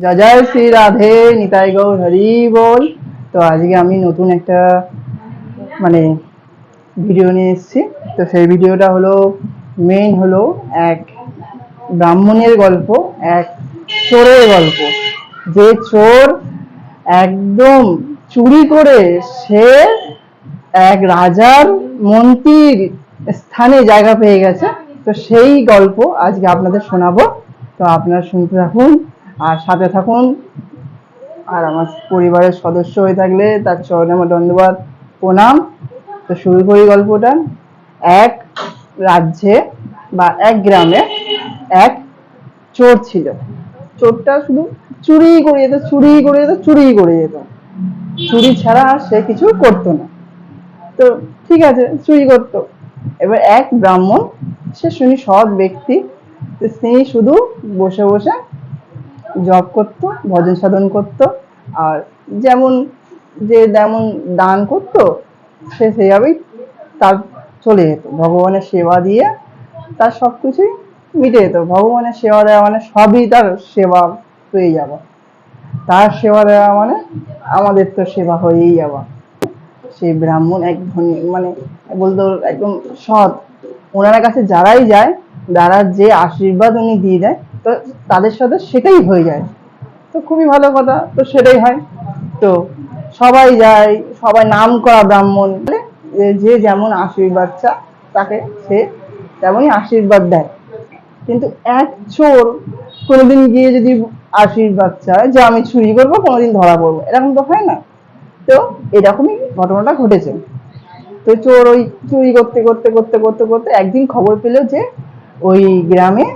জয় জয় শ্রী রাধে, নিতাই গৌর, হরি বল। তো আজকে আমি নতুন একটা মানে ভিডিও নিয়ে এসেছি। তো সেই ভিডিওটা হলো মেইন হলো এক ব্রাহ্মণের গল্প, এক চোরের গল্প। যে চোর একদম চুরি করে সে এক রাজার মন্ত্রীর স্থানে জায়গা পেয়ে গেছে। তো সেই গল্প আজকে আপনাদের শোনাবো। তো আপনারা শুনতে থাকুন। আর সাথে থাকুন। আর আমার পরিবারের সদস্য হয়ে থাকলে তার চরণে আমার ধন্যবাদ। প্রণাম। তো শুরু করি গল্পটা। এক রাজ্যে বা এক গ্রামে এক চোর ছিল। চোরটা শুধু চুরি করে যেত, চুরি করে যেত, চুরি করে যেত। চুরি ছাড়া আর সে কিছু করতো না। তো ঠিক আছে, চুরি করতো। এবার এক ব্রাহ্মণ, সে শুনি সৎ ব্যক্তি, তো তিনি শুধু বসে বসে জব করতো, ভজন সাধন করতো, আর যেমন যে যেমন দান করতো, সে সেইভাবেই তার চলে যেত। ভগবানের সেবা দিয়ে তার সব কিছুই মিটে যেত। ভগবানের সেবা দেওয়া মানে সবই তার সেবা পেয়ে যাওয়া। তার সেবা দেওয়া মানে আমাদের তো সেবা হয়েই যাওয়া। সেই ব্রাহ্মণ এক ধনী মানে বলতো একদম সৎ। ওনার কাছে যারাই যায় যারা যে আশীর্বাদ উনি দিয়ে দেয়, তো তাদের সাথে সেটাই হয়ে যায়। তো খুবই ভালো কথা, তো সেটাই হয়। তো সবাই যায়, সবাই নাম করা ব্রাহ্মণ যে- যে যেমন আশীর্বাদ চা তাকে সে তেমনই আশীর্বাদ দেয়। কিন্তু এক চোর কোনোদিন গিয়ে যদি আশীর্বাদ চায় যে আমি চুরি করব, কোনোদিন ধরা পড়ব, এরকম তো হয় না। তো এরকমই ঘটনাটা ঘটেছে। তো চোর ওই চুরি করতে করতে করতে করতে করতে একদিন খবর পেল যে ওই গ্রামে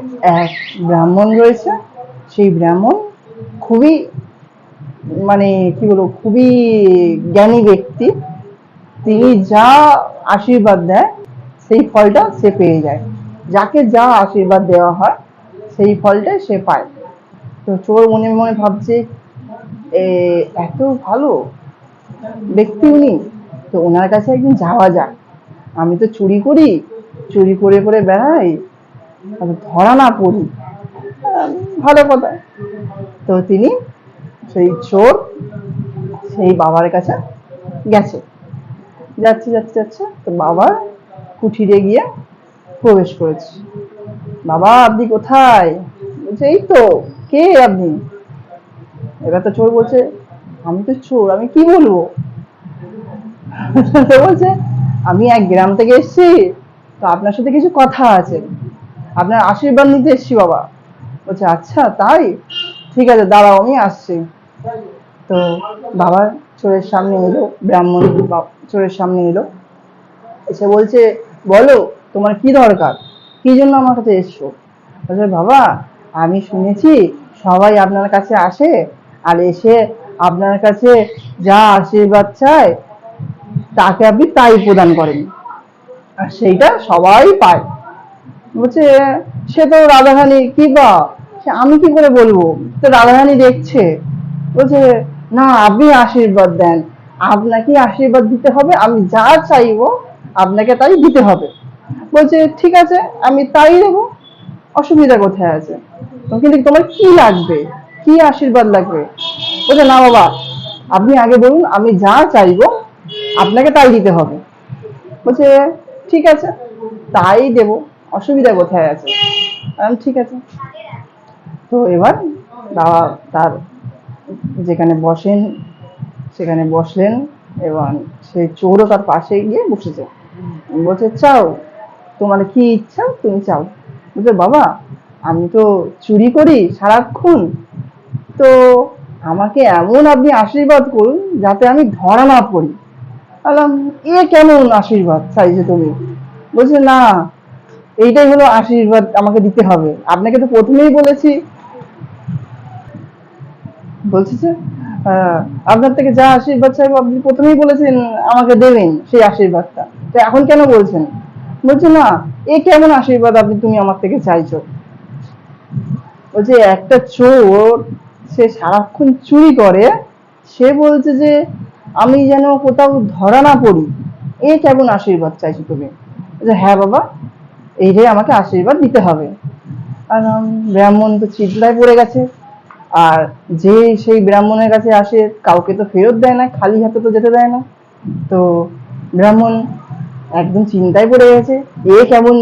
এক ব্রাহ্মণ রয়েছে। সেই ব্রাহ্মণ খুবই মানে কি বলব, খুবই জ্ঞানী ব্যক্তি। তিনি যা আশীর্বাদ দেয়, সেই ফলটা সে পেয়ে যায়। যাকে যা আশীর্বাদ দেওয়া হয়, সেই ফলটাই সে পায়। তো চোর মনে মনে ভাবছে এত ভালো ব্যক্তি উনি। তো ওনার কাছে একদিন যাওয়া যাক। আমি তো চুরি করি। চুরি করে করে বেড়াই। ধরা না পড়ি। ভালো কথা। তো তিনি সেই চোর, সেই বাবার কাছে গেছে। যাচ্ছে যাচ্ছে যাচ্ছে। তো বাবার কুঠিরে গিয়ে প্রবেশ করেছে। বাবা, আপনি কোথায়? এই তো, কে আপনি? এবার তো চোর বলছে, আমি তো চোর, আমি কি বলব? বলছে, আমি এক গ্রাম থেকে এসেছি, তো আপনার সাথে কিছু কথা আছে। আপনার আশীর্বাদ নিতে এসেছি বাবা। বলছে আচ্ছা তাই? ঠিক আছে, দাঁড়াও, আমি আসছি। তো বাবা চোরের সামনে এলো, ব্রাহ্মণ চোরের সামনে এলো। এসে বলছে, বলো, তোমার কি দরকার? কি জন্য আমার কাছে এসছো? বলছে, বাবা, আমি শুনেছি সবাই আপনার কাছে আসে আর এসে আপনার কাছে যা আশীর্বাদ চায়, তাকে আপনি তাই প্রদান করেন। আর সেইটা সবাই পায়। বলছে, সে তো রাধারানী, কি বা? আমি কি করে বলব? তো রাধারানী দেখছে। বলছে, না, আপনি আশীর্বাদ দেন। আপনাকে আশীর্বাদ দিতে হবে। আমি যা চাইব, আপনাকে তাই দিতে হবে। বলছে, ঠিক আছে, আমি তাই দেবো। অসুবিধা কোথায় আছে? কিন্তু তোমার কি লাগবে? কি আশীর্বাদ লাগবে? বলছে, না বাবা, আপনি আগে বলুন, আমি যা চাইব, আপনাকে তাই দিতে হবে। বলছে, ঠিক আছে, তাই দেব। অসুবিধা কোথায় আছে? ঠিক আছে। তো এবার বাবা তার যেখানে বসেন, সেখানে বসলেন এবং সেই চোরও তার পাশে গিয়ে বসেছে। বলছে, চাও, তোমার কি ইচ্ছা তুমি চাও। বলছে, বাবা, আমি তো চুরি করি সারাক্ষণ। তো আমাকে এমন আপনি আশীর্বাদ করুন যাতে আমি ধরা না পড়ি। বললাম, এ কেমন আশীর্বাদ চাইছে তুমি? বলছে, না এইটাই হলো আশীর্বাদ আমাকে দিতে হবে। আপনাকে তো প্রথমেই বলেছি। বলছে যে আপনার থেকে যা আশীর্বাদ চাইব, আপনি প্রথমেই বলেছেন, আমাকে দেবেন সেই আশীর্বাদটা। তো এখন কেন বলছেন? বলছে, না, এ কেমন আশীর্বাদ আপনি, তুমি আমার থেকে চাইছো? বলছে, একটা চোর, সে সারাক্ষণ চুরি করে, সে বলছে যে, আমি যেন কোথাও ধরা না পড়ি। এ কেমন আশীর্বাদ চাইছো তুমি? হ্যাঁ বাবা এইটাই আমাকে আশীর্বাদ দিতে হবে। কারণ ব্রাহ্মণ তো চিৎলায় পড়ে গেছে। আর যে সেই ব্রাহ্মণের কাছে আসে, কাউকে তো ফেরত দেয় না, খালি হাতে তো যেতে দেয় না। তো ব্রাহ্মণ একদম চিন্তায় পড়ে গেছে, এ কেমন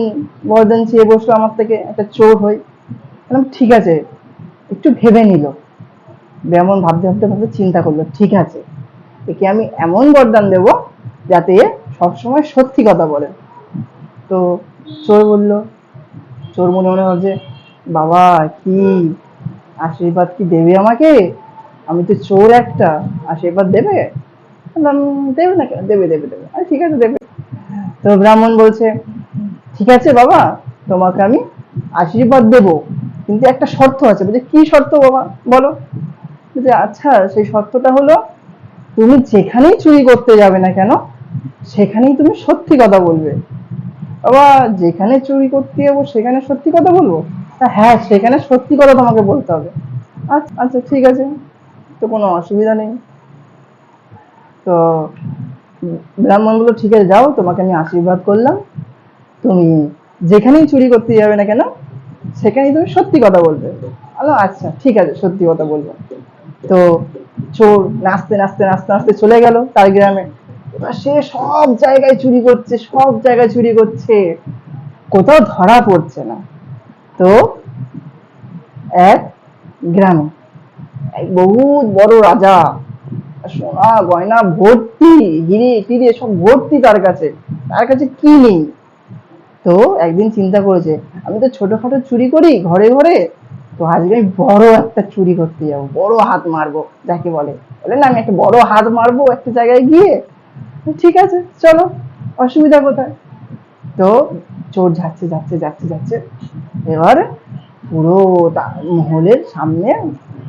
বরদান চেয়ে বসল আমার থেকে? একটা চোর হই। ঠিক আছে, একটু ভেবে নিল। ব্রাহ্মণ ভাবতে ভাবতে ভাবতে চিন্তা করল, ঠিক আছে, একে আমি এমন বরদান দেব যাতে সবসময় সত্যি কথা বলে। তো চোর বলল। চোর মনে মনে ভাবছে, বাবা, কি? আশীর্বাদ কি দেবে আমাকে? আমি তো চোর একটা। আশীর্বাদ দেবে? দেবে না কেন? দেবে দেবে দেবে। আরে, ঠিক আছে, দেবে। তো ব্রাহ্মণ বলছে, ঠিক আছে বাবা, তোমাকে আমি আশীর্বাদ দেব। কিন্তু একটা শর্ত আছে। বলছে, কি শর্ত বাবা? বলো। বলছে আচ্ছা সেই শর্তটা হলো, তুমি যেখানেই চুরি করতে যাবে না কেন, সেখানেই তুমি সত্যি কথা বলবে। বাবা, যেখানে চুরি করতে যাব, সেখানে সত্যি কথা বলব? হ্যাঁ সেখানে সত্যি কথা তোমাকে বলতে হবে। আচ্ছা আচ্ছা ঠিক আছে। তো কোনো অসুবিধা নেই। তো ব্রাহ্মণ বলল ঠিক আছে, যাও, তোমাকে আমি আশীর্বাদ করলাম। তুমি যেখানেই চুরি করতে যাবে না কেন, সেখানেই তুমি সত্যি কথা বলবে। আলো আচ্ছা ঠিক আছে, সত্যি কথা বলব। তো, চোর নাচতে নাচতে নাচতে নাচতে চলে গেল তার গ্রামে। এবার সে সব জায়গায় চুরি করছে, সব জায়গায় চুরি করছে। কোথাও ধরা পড়ছে না। তো এক গ্রামে এক বহুত বড় রাজা, সোনা, গয়না, ভর্তি হিরে টিরে সব ভর্তি তার কাছে। তার কাছে কি নেই? তো একদিন চিন্তা করেছে, আমি তো ছোটখাটো চুরি করি ঘরে ঘরে, তো আজকে আমি বড় একটা চুরি করতে যাব, বড় হাত মারবো, যাকে বলে। বলে না, আমি একটা বড় হাত মারবো একটা জায়গায় গিয়ে ঠিক আছে, চলো, অসুবিধা কোথায়? তো চোর যাচ্ছে যাচ্ছে যাচ্ছে যাচ্ছে। এবার পুরো মহলের সামনে,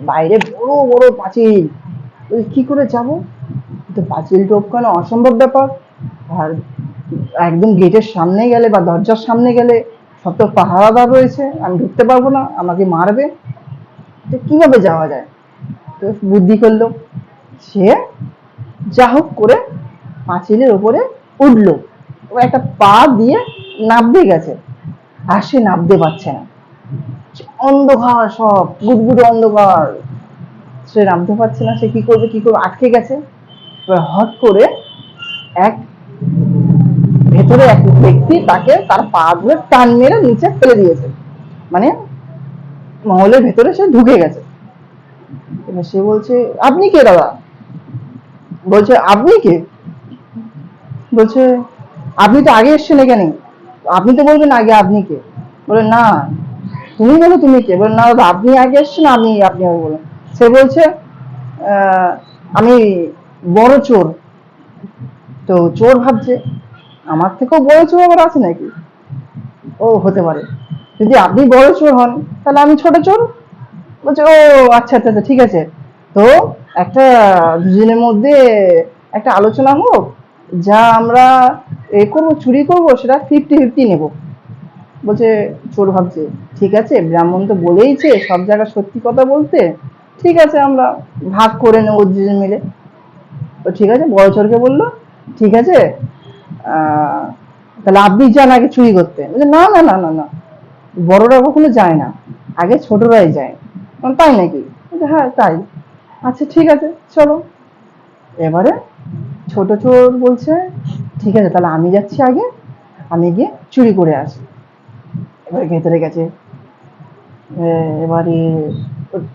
বাইরে বড় বড় পাঁচিল। কি করে যাব? তো পাঁচিল টপকানো অসম্ভব ব্যাপার। আর একদম গেটের সামনে গেলে বা দরজার সামনে গেলে সব তো পাহারাদার রয়েছে, আমি ঢুকতে পারব না, আমাকে মারবে। তো কীভাবে যাওয়া যায়? তো বুদ্ধি করল। সে যা হোক করে পাঁচিলের ওপরে উঠল। ও একটা পা দিয়ে নাবতে গেছে। আর সে নাবতে পারছে না। অন্ধকার সব, গুদগুদে অন্ধকার। সে নামতে পারছে না, সে কি করবে কি করবে, আটকে গেছে। এবার হট করে এক ভেতরে এক ব্যক্তি তাকে তার পা ধরে টান মেরে নিচে ফেলে দিয়েছে। মানে মহলের ভেতরে সে ঢুকে গেছে। সে বলছে, আপনি কে দাদা? বলছে, আপনি কে? বলছে, আপনি তো আগে এসছেন এখানে। আপনি তো বলবেন আগে আপনি কে? বলে, না, তুমি বলো তুমি কে? বলে, না আপনি আগে এসছেন, আমি, আপনি আগে বলেন। সে বলছে আমি বড় চোর। তো চোর ভাবছে, আমার থেকেও বড় চোর আবার আছে নাকি? ও, হতে পারে। যদি আপনি বড় চোর হন, তাহলে আমি ছোট চোর? বলছে, ও আচ্ছা আচ্ছা আচ্ছা ঠিক আছে। তো একটা দুজনের মধ্যে একটা আলোচনা হোক যা আমরা এ করব চুরি করব সেটা ফিফটি ফিফটি নেব। বলছে চোর ভাবছে ঠিক আছে ব্রাহ্মণ তো বলেইছে সব জায়গায় সত্যি কথা বলতে ঠিক আছে আমরা ভাগ করে নেব দুজন মিলে। তো ঠিক আছে বড় চোরকে বলল ঠিক আছে তাহলে আপনি যান আগে চুরি করতে। বলছে না না না না না বড়রা কখনো যায় না আগে ছোটরাই যায়। বললাম, তাই নাকি? হ্যাঁ তাই। আচ্ছা ঠিক আছে চলো। এবারে ছোট চোর বলছে, ঠিক আছে, তাহলে আমি যাচ্ছি আগে, আমি গিয়ে চুরি করে আসি। এবারে ভেতরে গেছে। এবারে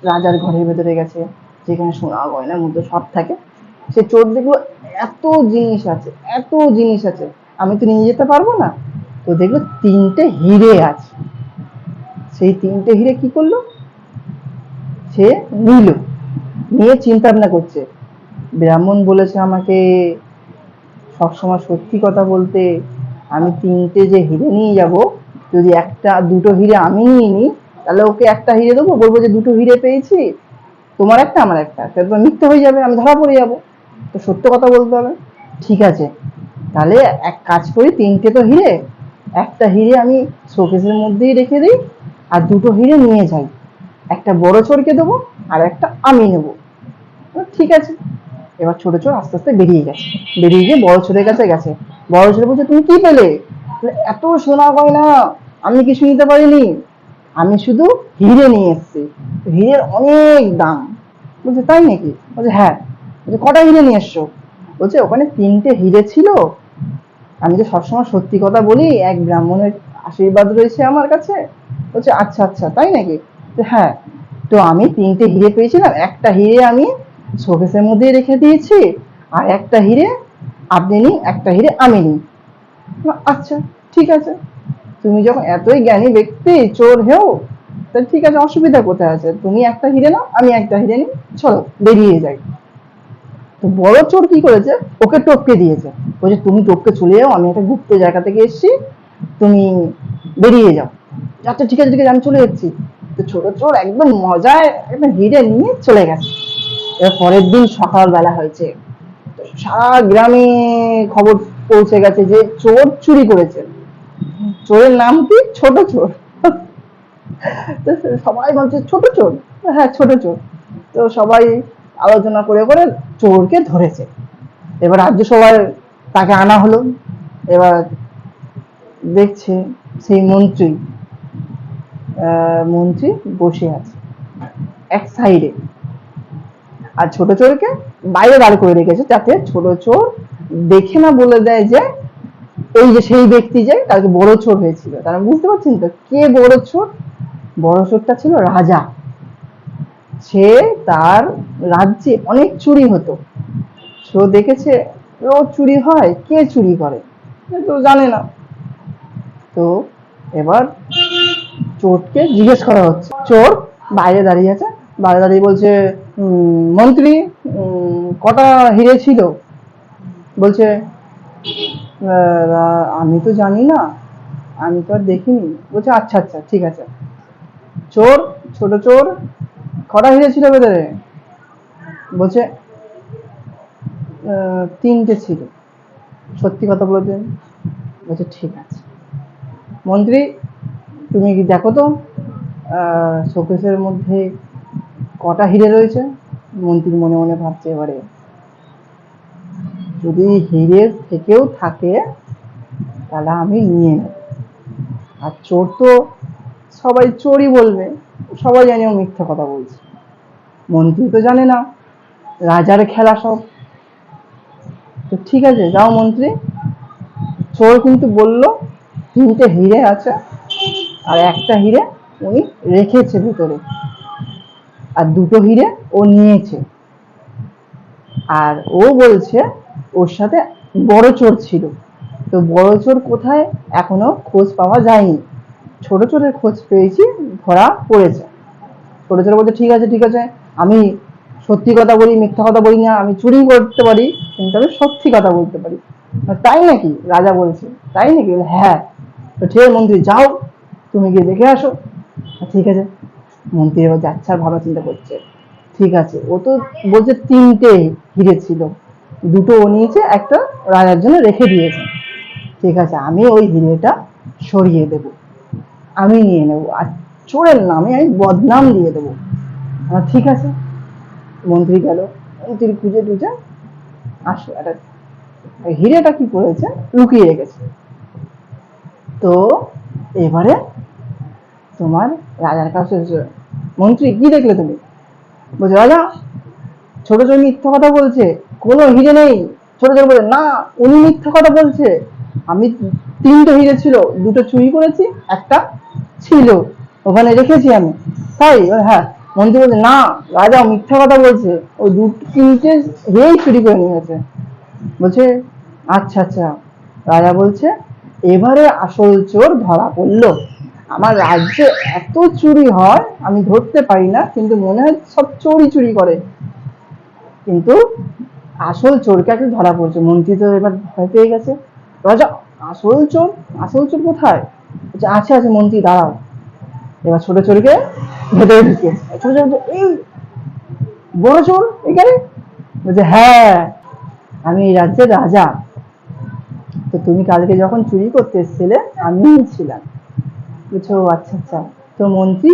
রাজার ঘরের ভেতরে গেছে, যেখানে সোনা, গয়না, মুদ্রা সব থাকে। সে চোর দেখল এত জিনিস আছে, এত জিনিস আছে। আমি তো নিয়ে যেতে পারব না। তো দেখল তিনটে হিরে আছে। সেই তিনটে হিরে কি করল? সে নিল, নিয়ে চিন্তা ভাবনা করছে। ব্রাহ্মণ বলেছে আমাকে সবসময় সত্যি কথা বলতে, আমি তিনটে যে হিরে নিয়ে যাব, যদি একটা, দুটো হিরে আমি নিয়ে নিই তাহলে ওকে একটা হিরে দেবো? বলব যে দুটো হিরে পেয়েছি, তোমার একটা, আমার একটা। তারপর মিথ্যে হয়ে যাবে, আমি ধরা পড়ে যাব। তো সত্য কথা বলতে হবে। ঠিক আছে। তাহলে এক কাজ করি, তিনটে তো হিরে, একটা হিরে আমি শোকেসের মধ্যেই রেখে দিই, আর দুটো হিরে নিয়ে যাই। একটা বড় চোরকে দেবো, আর একটা আমি নেব। ঠিক আছে। এবার ছোট চোর আস্তে আস্তে বেরিয়ে গেছে। বেরিয়ে গিয়ে বড় ছোটের কাছে গেছে। বড় চোর বলছে, তুমি কি পেলে? এত সোনা গয়না, আমি কিছু নিতে পারিনি। আমি শুধু হিরে নিয়ে এসেছি। হিরের অনেক দাম। বলছে, তাই নাকি? বলছে হ্যাঁ। বলছে, কটা হিরে নিয়ে এসছো? বলছে, ওখানে তিনটে হিরে ছিল। আমি তো সবসময় সত্যি কথা বলি, এক ব্রাহ্মণের আশীর্বাদ রয়েছে আমার কাছে। বলছে আচ্ছা আচ্ছা তাই নাকি? হ্যাঁ। তো আমি তিনটে হিরে পেয়েছিলাম। একটা হিরে আমি শোকেসের মধ্যে রেখে দিয়েছি। আর একটা হিরে আপনি নিন, একটা হিরে আমি নিই। আচ্ছা ঠিক আছে। তুমি যখন এতই জ্ঞানী ব্যক্তি, চোর হেও, তা ঠিক আছে, অসুবিধা কোথায় আছে? তুমি একটা হিরে নাও, আমি একটা হিরে নিই, চলো, বেরিয়ে যাই। তো বড় চোর কি করেছে? ওকে টপকে দিয়েছে। বলছে, তুমি টপকে চলে যাও, আমি একটা গুপ্ত জায়গা থেকে এসেছি, তুমি বেরিয়ে যাও। আচ্ছা ঠিক আছে ঠিক আছে, আমি চলে যাচ্ছি। তো ছোট চোর একদম মজায় একদম হিরে নিয়ে চলে গেছে। এবার পরের দিন সকালবেলা হয়েছে। সারা গ্রামে খবর পৌঁছে গেছে যে চোর চুরি করেছে। চোরের নাম কি? ছোট চোর। সবাই বলছে, ছোট চোর? হ্যাঁ ছোট চোর। তো সবাই আলোচনা করে করে চোরকে ধরেছে। এবার রাজ্যসভায় তাকে আনা হলো। এবার দেখছে সেই মন্ত্রী মন্ত্রী বসে আছে, এক সাইডে। আর ছোট চোরকে বাইরে দাঁড় করে রেখেছে যাতে ছোট চোর দেখে না বলে দেয় যে এই যে সেই ব্যক্তি যে কালকে বড় চোর হয়েছিল। তারা বুঝতে পারছেন তো কে বড় চোর? বড় চোরটা ছিল রাজা। সে তার রাজ্যে অনেক চুরি হতো। সে দেখেছে রোজ চুরি হয়? কে চুরি করে? তো জানে না। তো এবার চোরকে জিজ্ঞেস করা হচ্ছে। চোর বাইরে দাঁড়িয়ে আছে। বাইরে দাঁড়িয়ে বলছে "উম, মন্ত্রী কটা হিরে ছিল? বলছে আমি তো জানি না, আমি তো আর দেখিনি। বলছে আচ্ছা আচ্ছা ঠিক আছে। চোর, ছোট চোর, কটা হিরে ছিল ভেতরে? বলছে তিনটে ছিল। সত্যি কথা বলেছেন বলছে, ঠিক আছে। মন্ত্রী, তুমি কি দেখো তো শোকেসের মধ্যে কটা হিরে রয়েছে? মন্ত্রী মনে মনে ভাবছে এবারে। যদি হিরে থেকেও থাকে, তাহলে আমি নিয়ে নেব। আর চোর তো সবাই চোরই বলবে। সবাই জানে ও মিথ্যা কথা বলছে। মন্ত্রী তো জানে না। রাজার খেলা সব। তো ঠিক আছে, যাও মন্ত্রী। চোর কিন্তু বলল, তিনটে হিরে আছে। আর একটা হিরে উনি রেখেছে ভিতরে। আর দুটো হিরে ও নিয়েছে। আর ও বলছে ওর সাথে বড় চোর ছিল। তো বড় চোর কোথায়? এখনও খোঁজ পাওয়া যায়নি। ছোট চোরের খোঁজ পেয়েছি, ধরা পড়েছে। ছোট চোর বলছে, ঠিক আছে ঠিক আছে। আমি সত্যি কথা বলি, মিথ্যা কথা বলি না। আমি চুরি করতে পারি, কিন্তু আমি সত্যি কথা বলতে পারি। তাই নাকি? রাজা বলছে, তাই নাকি? হ্যাঁ। তো ঠিক মন্ত্রী, যাও। তুমি গিয়ে দেখে আসো। ঠিক আছে। মন্ত্রী এবার যাচ্ছে আর ভাবা চিন্তা করছে। ঠিক আছে, ও তো বলছে তিনটে হিরে ছিল। দুটো ও নিয়েছে, একটা রাজার জন্য রেখে দিয়েছে। ঠিক আছে, আমি ওই হিরেটা সরিয়ে দেব। আমি নিয়ে নেব। আর চোরের নামে আমি বদনাম দিয়ে দেবো। ঠিক আছে। মন্ত্রী গেল। মন্ত্রী খুঁজে টুজে আসলো। একটা হিরেটা কি করেছে? লুকিয়ে রেখেছে। তো এবারে তোমার রাজার কাছে মন্ত্রী কি দেখলে তুমি? বলছে, রাজা, ছোট ছোট মিথ্যা কথা বলছে, কোনো হিরে নেই। ছোট ছোট বলে, না, উনি মিথ্যা কথা বলছে। আমি তিনটে হিরে ছিল, দুটো চুরি করেছি, একটা ছিল, ওখানে রেখেছি আমি। তাই হ্যাঁ মন্ত্রী বলছে, না রাজা মিথ্যা কথা বলছে। ওই দু, তিনটে হিরেই চুরি করে নিয়ে গেছে। বলছে আচ্ছা আচ্ছা। রাজা বলছে, এবারে আসল চোর ধরা পড়ল। আমার রাজ্যে এত চুরি হয়, আমি ধরতে পারি না, কিন্তু মনে হয় সব চোরই চুরি করে। কিন্তু আসল চোরকে একটা ধরা পড়ছে, মন্ত্রী তো এবার ভয় পেয়ে গেছে। রাজা, আসল চোর আসল চোর কোথায়? আছে আছে, মন্ত্রী, দাঁড়াও। এবার ছোট চোরকে ভেতরে ঢুকে ছোট চোর এই বড় চোর এখানে? বলছে হ্যাঁ আমি এই রাজ্যের রাজা। তো তুমি কালকে যখন চুরি করতে এসেছিলে, আমিই ছিলাম। "ও আচ্ছা আচ্ছা। তো মন্ত্রী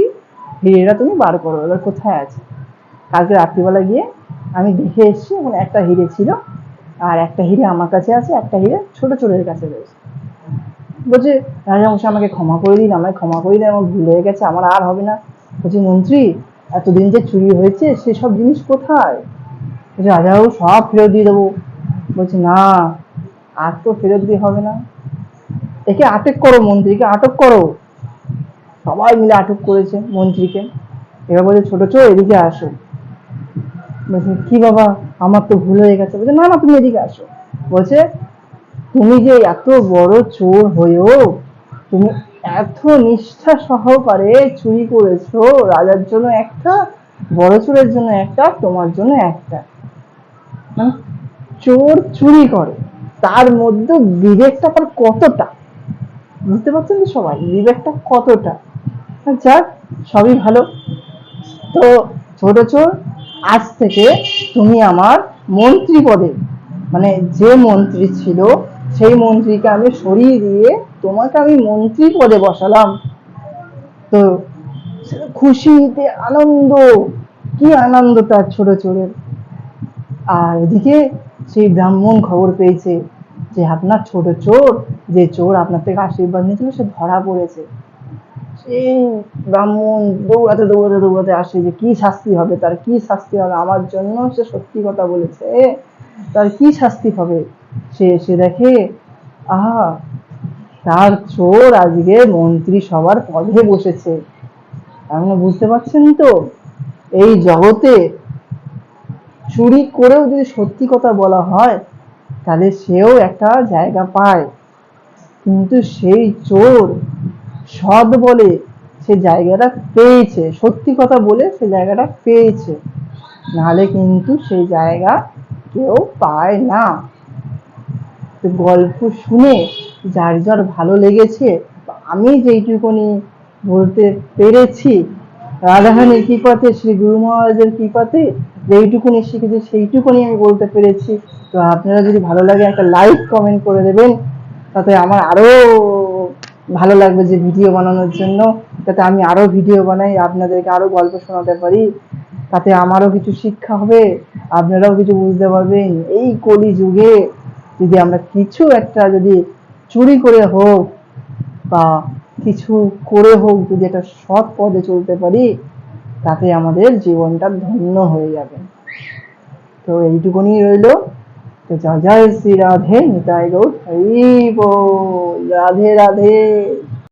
হিরেটা তুমি বার করো, এবার কোথায় আছে? কালকে রাত্রিবেলা গিয়ে আমি দেখে এসেছি, ওখানে একটা হিরে ছিল, আর একটা হিরে আমার কাছে আছে, একটা হিরে ছোট চোরের কাছে রয়েছে। বলছে, রাজামশাই, আমাকে ক্ষমা করে দিন, আমায় ক্ষমা করে দিন, আমার ভুল হয়ে গেছে, আমার আর হবে না। বলছে, মন্ত্রী, এতদিন যে চুরি হয়েছে সেসব জিনিস কোথায়? বলছে রাজাবাবু সব ফেরত দিয়ে দেবো। বলছে, না, আর তো ফেরত দিয়ে হবে না। একে আটক করো মন্ত্রীকে, আটক করো। সবাই মিলে আটক করেছে মন্ত্রীকে। এবার বলছে, ছোট চোর এদিকে আসো। বলছে, কি বাবা, আমার তো ভুল হয়ে গেছে। বলছে, না না, তুমি এদিকে আসো। বলছে, তুমি যে এত বড় চোর হয়েও তুমি এত নিষ্ঠা সহকারে চুরি করেছ, রাজার জন্য একটা, বড় চোরের জন্য একটা তোমার জন্য একটা। মানে চোর চুরি করে। তার মধ্যে বিবেকটা তার কতটা? বুঝতে পারছেন তো সবাই? বিবেকটা কতটা? যাক, সবই ভালো। তো ছোট চোর, আজ থেকে তুমি আমার মন্ত্রী পদে মানে যে মন্ত্রী ছিল, সেই মন্ত্রীকে আমি সরিয়ে দিয়ে তোমাকে আমি মন্ত্রী পদে বসালাম। তো খুশিতে আনন্দ, কি আনন্দ তার ছোট চোরের। আর এদিকে সেই ব্রাহ্মণ খবর পেয়েছে যে আপনার ছোট চোর, যে চোর আপনার থেকে আশীর্বাদ নিয়েছিল, সে ধরা পড়েছে। সেই ব্রাহ্মণ দৌড়াতে দৌড়াতে দৌড়াতে আসে যে কি শাস্তি হবে? তার কি শাস্তি হবে? আমার জন্য সে সত্যি কথা বলেছে। তার কি শাস্তি হবে? সে এসে দেখে, আহা, তার চোর আজকে মন্ত্রী সবার পদে বসেছে। মানে বুঝতে পারছেন তো? এই জগতে চুরি করেও যদি সত্যি কথা বলা হয়, তাহলে সেও একটা জায়গা পায়। কিন্তু সেই চোর সৎ বলে সে জায়গাটা পেয়েছে, সত্যি কথা বলে সে জায়গাটা পেয়েছে। নাহলে কিন্তু সেই জায়গা কেউ পায় না। গল্প শুনে যার যার ভালো লেগেছে, আমি যেইটুকুনি বলতে পেরেছি রাধাহানির কৃপাতে, শ্রী গুরু মহারাজের কৃপাতে যেইটুকুনি শিখেছি, সেইটুকুনি আমি বলতে পেরেছি। তো আপনারা যদি ভালো লাগে একটা লাইক কমেন্ট করে দেবেন, তাতে আমার আরও ভালো লাগবে যে ভিডিও বানানোর জন্য। যাতে আমি আরও ভিডিও বানাই, আপনাদেরকে আরও গল্প শোনাতে পারি। তাতে আমারও কিছু শিক্ষা হবে, আপনারাও কিছু বুঝতে পারবেন। এই কলি যুগে যদি আমরা কিছু একটা যদি চুরি করে হোক বা কিছু করে হোক, যদি একটা সৎ পথে চলতে পারি, তাতে আমাদের জীবনটা ধন্য হয়ে যাবে। তো এইটুকুনি রইল। তো জয় श्री রাধে নিতাই গৌর হরি বল রাধে রাধে।